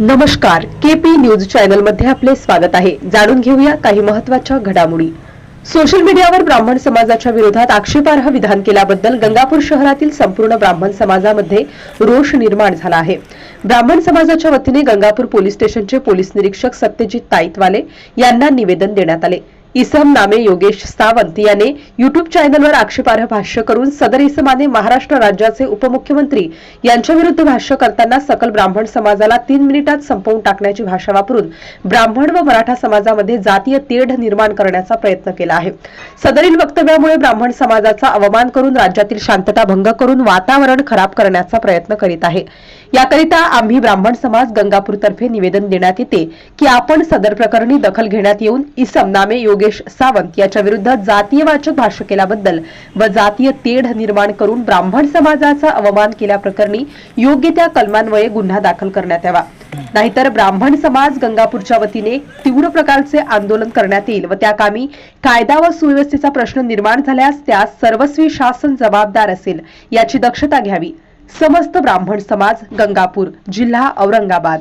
नमस्कार KP news चॅनलमध्ये आपले स्वागत आहे. जाणून घेऊया काही महत्त्वाच्या घडामोडी. सोशल मीडियावर ब्राह्मण समाजाच्या विरोधात आक्षेपार्ह विधान केल्याबद्दल गंगापूर शहरातील संपूर्ण ब्राह्मण समाजामध्ये रोष निर्माण झाला आहे. ब्राह्मण समाजाच्या वतीने गंगापूर पोलीस स्टेशनचे पोलीस निरीक्षक सत्यजित ताईतवाले यांना निवेदन देण्यात आले. इसम नामे योगेश सावंत याने युट्यूब चॅनलवर आक्षेपार्ह भाष्य करून सदर इसमाने महाराष्ट्र राज्याचे उपमुख्यमंत्री यांच्या विरुद्ध भाष्य करताना सकल ब्राह्मण समाजाला तीन मिनिटात संपवून टाकण्याची भाषा वापरून ब्राह्मण व मराठा समाजामध्ये जातीय तेढ निर्माण करण्याचा प्रयत्न केला आहे. सदरील वक्तव्यामुळे ब्राह्मण समाजाचा अवमान करून राज्यातील शांतता भंग करून वातावरण खराब करण्याचा प्रयत्न करीत आहे. याकरिता आम्ही ब्राह्मण समाज गंगापूरतर्फे निवेदन देण्यात येते की आपण सदर प्रकरणी दखल घेण्यात येऊन इसम नामे योगेश सावंत याच्या विरुद्ध जातीयवाचक भाष्य केल्याबद्दल व जातीय तेढ निर्माण करून ब्राह्मण समाजाचा अवमान केल्याप्रकरणी योग्य त्या कलमान्वये गुन्हा दाखल करण्यात यावा. नाहीतर ब्राह्मण समाज गंगापूरच्या वतीने तीव्र प्रकारचे आंदोलन करण्यात येईल व त्या कामी कायदा व सुव्यवस्थेचा प्रश्न निर्माण झाल्यास त्यास सर्वस्वी शासन जबाबदार असेल याची दक्षता घ्यावी. समस्त ब्राह्मण समाज गंगापूर जिल्हा औरंगाबाद.